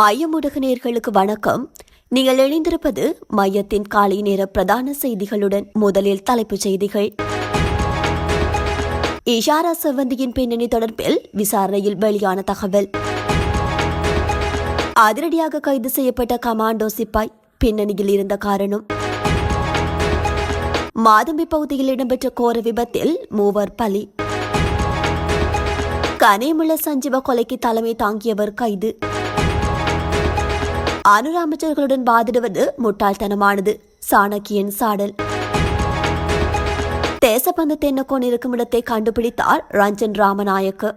மையமுடக நேர்களுக்கு வணக்கம். நீங்கள் இணைந்திருப்பது மையத்தின் காலை நேர பிரதான செய்திகளுடன் முதலில் தலைப்புச் செய்திகள். இஷாரா செவ்வந்தியின் பின்னணி தொடர்பில் விசாரணையில் வெளியான தகவல். அதிரடியாக கைது செய்யப்பட்ட கமாண்டோ சிப்பாய் பின்னணியில் இருந்த காரணம். மாதம்பி பகுதியில் இடம்பெற்ற கோர விபத்தில் மூவர் பலி. கனிமுள்ள சஞ்சீவ கொலைக்கு தலைமை தாங்கியவர் கைது. அனுர அமைச்சர்களுடன் வாதிடுவது முட்டாள்தனமானது. சாணக்கியன் சாடல். தேசபந்தத்தை என்ன இருக்கும் இடத்தை கண்டுபிடித்தார் ரஞ்சன் ராமநாயக்க.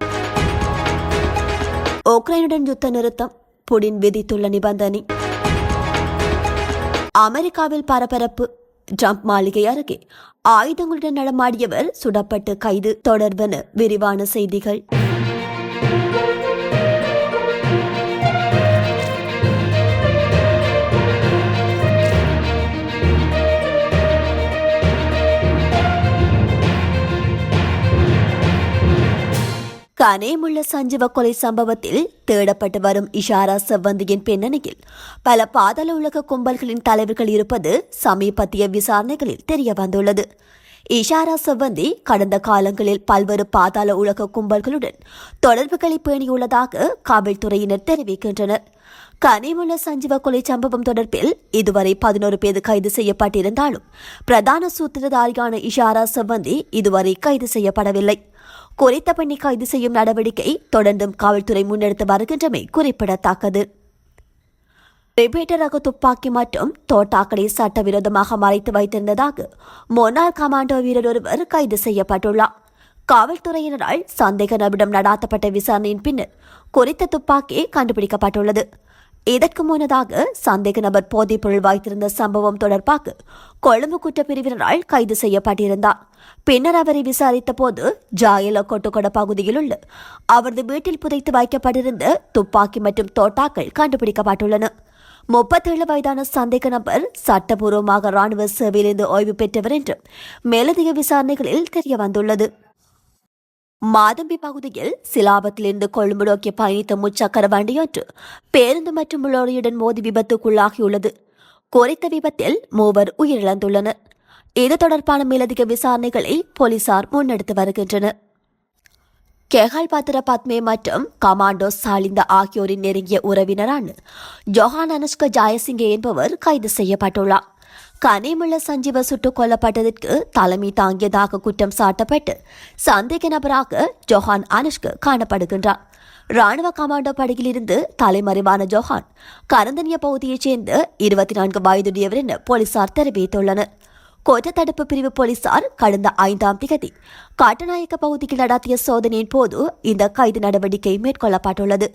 உக்ரைனுடன் யுத்த நிறுத்தம் புடின் விதித்துள்ள நிபந்தனை. அமெரிக்காவில் பரபரப்பு ட்ரம்ப் மாளிகை அருகே. ஆயுதங்களுடன் நடமாடியவர் சுடப்பட்டு கைது. தொடர்பென விரிவான செய்திகள். கனேமுள்ள சஞ்சீவ கொலை சம்பவத்தில் தேடப்பட்டு வரும் இஷாரா செவ்வந்தியின் பின்னணியில் பல பாதாள உலக கும்பல்களின் தலைவர்கள் இருப்பது சமீபத்திய விசாரணைகளில் தெரிய வந்துள்ளது இஷாரா செவ்வந்தி கடந்த காலங்களில் பல்வேறு பாதாள உலக கும்பல்களுடன் தொடர்புகளை பேணியுள்ளதாக காவல்துறையினர் தெரிவிக்கின்றனர். கனிமுள்ள சஞ்சீவ கொலை சம்பவம் தொடர்பில் இதுவரை பதினோரு பேர் கைது செய்யப்பட்டிருந்தாலும் பிரதான சூத்திரதாரியான இஷாரா செவ்வந்தி இதுவரை கைது செய்யப்படவில்லை. குறித்த பெண்ணை கைது செய்யும் நடவடிக்கை தொடர்ந்தும் காவல்துறை முன்னெடுத்து வருகின்றமை குறிப்பிடத்தக்கது. ரிபேட்டர் ரக துப்பாக்கி மற்றும் தோட்டாக்களை சட்டவிரோதமாக மறைத்து வைத்திருந்ததாக முன்னாள் கமாண்டோ வீரர் ஒருவர் கைது செய்யப்பட்டுள்ளார். காவல்துறையினரால் சந்தேக நபரிடம் நடாத்தப்பட்ட விசாரணையின் பின்னர் குறித்த துப்பாக்கி கண்டுபிடிக்கப்பட்டுள்ளது. இதற்கு முன்னதாக சந்தேக நபர் போதைப் பொருள் வைத்திருந்த சம்பவம் தொடர்பாக கொழும்பு குற்றப்பிரிவினரால் கைது செய்யப்பட்டிருந்தார். பின்னர் அவரை விசாரித்த போது ஜாயல கொட்டுக்கொட பகுதியில் உள்ள அவரது வீட்டில் புதைத்து வைக்கப்பட்டிருந்த துப்பாக்கி மற்றும் தோட்டாக்கள் கண்டுபிடிக்கப்பட்டுள்ளன. முப்பத்தேழு வயதான சந்தேக நபர் சட்டபூர்வமாக ராணுவ சேவையிலிருந்து ஓய்வு பெற்றவர் என்றும் மேலதிக விசாரணைகளில் தெரிய வந்துள்ளது மாதம்பி பகுதியில் சிலாபத்திலிருந்து கொழும்பு நோக்கி பயணித்த முச்சக்கர வண்டியொன்று பேருந்து மற்றும் லோரியுடன் மோதி விபத்துக்குள்ளாகியுள்ளது. குறித்த விபத்தில் மூவர் உயிரிழந்துள்ளனர். இது தொடர்பான மேலதிக விசாரணைகளை போலீசார் முன்னெடுத்து வருகின்றனர். கெஹால் பாத்திர பத்மே மற்றும் கமாண்டோ சாலிந்த ஆகியோரின் நெருங்கிய உறவினரான ஜொஹான் அனுஷ்க ஜாயசிங்கே என்பவர் கைது செய்யப்பட்டுள்ளார். கனிமுள்ள சஞ்சீவ சுட்டுக் கொல்லப்பட்டதற்கு தலைமை தாங்கியதாக குற்றம் சாட்டப்பட்டு சந்தேக நபராக ஜொஹான் அனுஷ்கு காணப்படுகின்றார். ராணுவ கமாண்டோ படையிலிருந்து தலைமறைவான ஜொஹான் கரந்தனிய பகுதியைச் சேர்ந்த இருபத்தி நான்கு வயதுடையவர் என போலீசார் தெரிவித்துள்ளனர். குற்றத்தடுப்பு பிரிவு போலீசார் கடந்த ஐந்தாம் திகதி காட்டநாயக்க பகுதியில் நடத்திய சோதனையின் போது இந்த கைது நடவடிக்கை மேற்கொள்ளப்பட்டுள்ளது.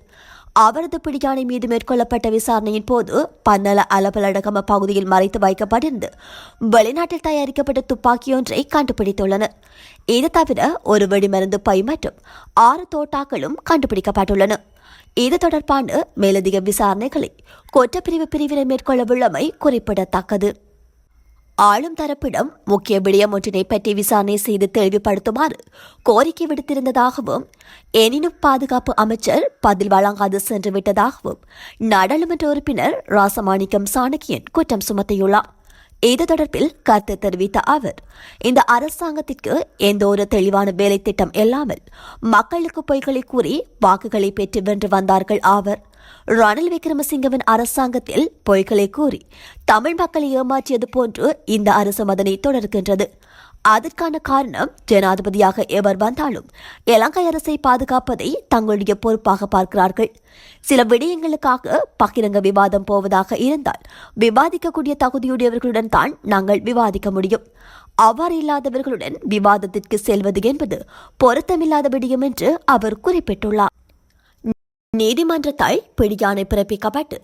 அவரது பிடியாணை மீது மேற்கொள்ளப்பட்ட விசாரணையின் போது பன்னல அலபலடகம பகுதியில் மறைத்து வைக்கப்பட்டிருந்து வெளிநாட்டில் தயாரிக்கப்பட்ட துப்பாக்கியொன்றை கண்டுபிடித்துள்ளனர். இது தவிர ஒரு வெடிமருந்து பை மற்றும் ஆறு தோட்டாக்களும் கண்டுபிடிக்கப்பட்டுள்ளன. இது தொடர்பான மேலதிக விசாரணைகளை குற்றப்பிரிவு பிரிவினை மேற்கொள்ளவுள்ளமை குறிப்பிடத்தக்கது. ஆளும் தரப்பிடம் முக்கிய விடயம் ஒன்றினை பற்றி விசாரணை செய்து தெளிவுபடுத்துமாறு கோரிக்கை விடுத்திருந்ததாகவும் எனினும் பாதுகாப்பு அமைச்சர் பதில் வழங்காது சென்று விட்டதாகவும் நாடாளுமன்ற உறுப்பினர் ராசமாணிக்கம் சாணக்கியன் குற்றம் சுமத்தியுள்ளார். இது தொடர்பில் கருத்து தெரிவித்த அவர் இந்த அரசாங்கத்திற்கு எந்த ஒரு தெளிவான வேலை திட்டம் இல்லாமல் மக்களுக்கு பொய்களை கூறி வாக்குகளை பெற்று வென்று வந்தார்கள். ஆவர் ரணில் விக்ரமசிங்கவின் அரசாங்கத்தில் பொய்களை கூறி தமிழ் மக்களை ஏமாற்றியது போன்று இந்த அரசு அதனை தொடர்கின்றது. அதற்கான காரணம் ஜனாதிபதியாக எவர் வந்தாலும் இலங்கை அரசை பாதுகாப்பதை தங்களுடைய பொறுப்பாக பார்க்கிறார்கள். சில விடயங்களுக்காக பகிரங்க விவாதம் போவதாக இருந்தால் விவாதிக்கக்கூடிய தகுதியுடையவர்களுடன் தான் நாங்கள் விவாதிக்க முடியும். அவ்வாறு இல்லாதவர்களுடன் விவாதத்திற்கு செல்வது என்பது பொருத்தமில்லாத விடயம் என்று அவர் குறிப்பிட்டுள்ளார். நீதிமன்றத்தால் பிடியாணை பிறப்பிக்கப்பட்டு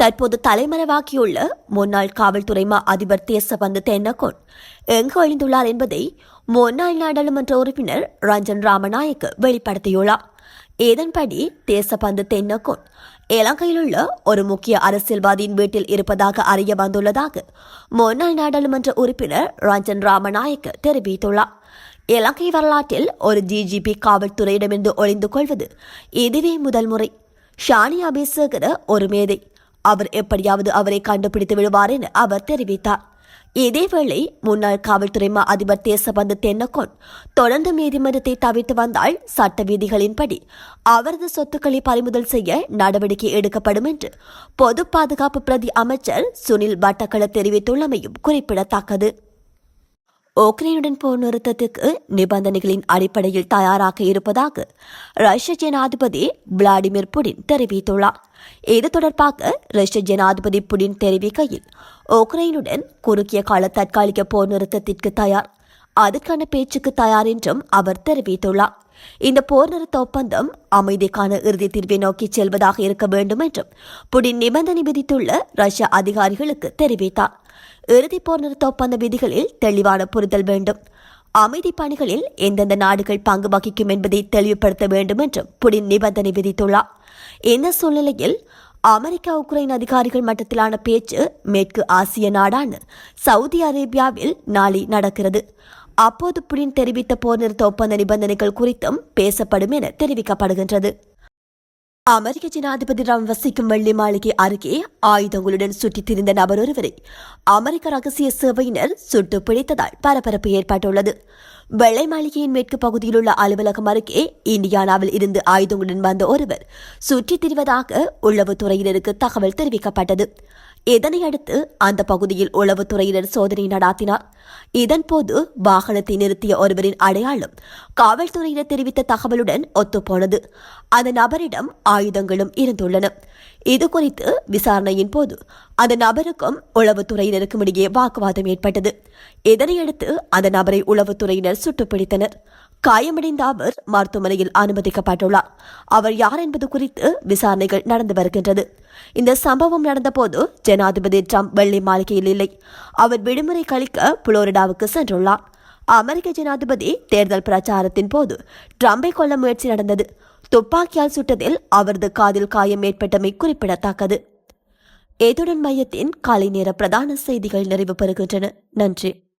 தற்போது தலைமறைவாக்கியுள்ள முன்னாள் காவல்துறை மா அதிபர் தேசபந்து தென்னகோன் எங்கு ஒழிந்துள்ளார் என்பதை முன்னாள் நாடாளுமன்ற உறுப்பினர் ரஞ்சன் ராமநாயக்கு வெளிப்படுத்தியுள்ளார். இதன்படி தேசபந்து தென்னகோன் இலங்கையில் உள்ள ஒரு முக்கிய அரசியல்வாதியின் வீட்டில் இருப்பதாக அறிய வந்துள்ளதாக முன்னாள் நாடாளுமன்ற உறுப்பினர் ரஞ்சன் ராமநாயக்கு தெரிவித்துள்ளார். இலங்கை வரலாற்றில் ஒரு ஜிஜிபி காவல்துறையிடமிருந்து ஒளிந்து கொள்வது இதுவே முதல் முறை. ஷானி பேசுகிற ஒரு மேதை. அவர் எப்படியாவது அவரை கண்டுபிடித்து விடுவார் என அவர் தெரிவித்தார். இதேவேளை முன்னாள் காவல்துறை மா அதிபர் தேசபந்து தென்னக்கோன் தொடர்ந்து நீதிமன்றத்தை தவிர்த்து வந்தால் சட்ட விதிகளின்படி அவரது சொத்துக்களை பறிமுதல் செய்ய நடவடிக்கை எடுக்கப்படும் என்று பொது பாதுகாப்பு பிரதி அமைச்சர் சுனில் பட்டக்கள தெரிவித்துள்ளமையும் குறிப்பிடத்தக்கது. உக்ரைனுடன் போர் நிறுத்தத்துக்கு நிபந்தனைகளின் அடிப்படையில் தயாராக இருப்பதாக ரஷ்ய ஜனாதிபதி விளாடிமிர் புடின் தெரிவித்துள்ளார். இது தொடர்பாக ரஷ்ய ஜனாதிபதி புடின் தெரிவிக்கையில் உக்ரைனுடன் குறுகிய கால தற்காலிக போர் நிறுத்தத்திற்கு தயார். அதற்கான பேச்சுக்கு தயார் என்றும் அவர் தெரிவித்துள்ளார். இந்த போர் நிறுத்த ஒப்பந்தம் அமைதிக்கான இறுதி தீர்வை நோக்கி செல்வதாக இருக்க வேண்டும் என்றும் புடின் நிபந்தனை விதித்துள்ள ரஷ்ய அதிகாரிகளுக்கு தெரிவித்தார். இறுதி போர் நிறுத்த ஒப்பந்த விதிகளில் தெளிவான புரிதல் வேண்டும். அமைதி பணிகளில் எந்தெந்த நாடுகள் பங்கு வகிக்கும் என்பதை தெளிவுபடுத்த வேண்டும் என்றும் புடின் நிபந்தனை விதித்துள்ளார். இந்த சூழ்நிலையில் அமெரிக்கா உக்ரைன் அதிகாரிகள் மட்டத்திலான பேச்சு மேற்கு ஆசிய நாடான சவுதி அரேபியாவில் நாளை நடக்கிறது. அப்போது புடின் தெரிவித்த போர் நிறுத்த ஒப்பந்த நிபந்தனைகள் குறித்தும் பேசப்படும் என தெரிவிக்கப்படுகின்றது. அமெரிக்க ஜனாதிபதி ராம் வசிக்கும் வெள்ளி மாளிகை அருகே ஆயுதங்களுடன் சுற்றித் திரிந்த நபர் ஒருவரை அமெரிக்க ரகசிய சேவையினர் சுட்டு பிடித்ததால் பரபரப்பு ஏற்பட்டுள்ளது. வெள்ளை மாளிகையின் மேற்கு பகுதியில் உள்ள அலுவலகம் அருகே இந்தியானாவில் இருந்து ஆயுதங்களுடன் வந்த ஒருவர் சுற்றித் திரிவதாக உளவுத்துறையினருக்கு தகவல் தெரிவிக்கப்பட்டது. இதனையடுத்து அந்த பகுதியில் உளவுத்துறையினர் சோதனை நடாத்தினார். இதன்போது வாகனத்தை நிறுத்திய ஒருவரின் அடையாளம் காவல்துறையினர் தெரிவித்த தகவலுடன் ஒத்துப்போனது. அந்த நபரிடம் ஆயுதங்களும் இருந்துள்ளன. இது குறித்து விசாரணையின் போது அந்த நபருக்கும் உளவுத்துறையினருக்கும் இடையே வாக்குவாதம் ஏற்பட்டது. இதனையடுத்து அந்த நபரை உளவுத்துறையினர் சுட்டுப்பிடித்தனர். காயமடைந்த அவர் மருத்துவமனையில் அனுமதிக்கப்பட்டுள்ளார். அவர் யார் என்பது குறித்து விசாரணைகள் நடந்து வருகின்றது. இந்த சம்பவம் நடந்தபோது ஜனாதிபதி ட்ரம்ப் வெள்ளை மாளிகையில் இல்லை. அவர் விடுமுறை கழிக்க புளோரிடாவுக்கு சென்றுள்ளார். அமெரிக்க ஜனாதிபதி தேர்தல் பிரச்சாரத்தின் போது ட்ரம்பை கொல்ல முயற்சி நடந்தது. துப்பாக்கியால் சுட்டதில் அவரது காதில் காயம் ஏற்பட்டமை குறிப்பிடத்தக்கது. ஏதுடன் மையத்தின் காலை நேர பிரதான செய்திகள் நிறைவு பெறுகின்றன. நன்றி.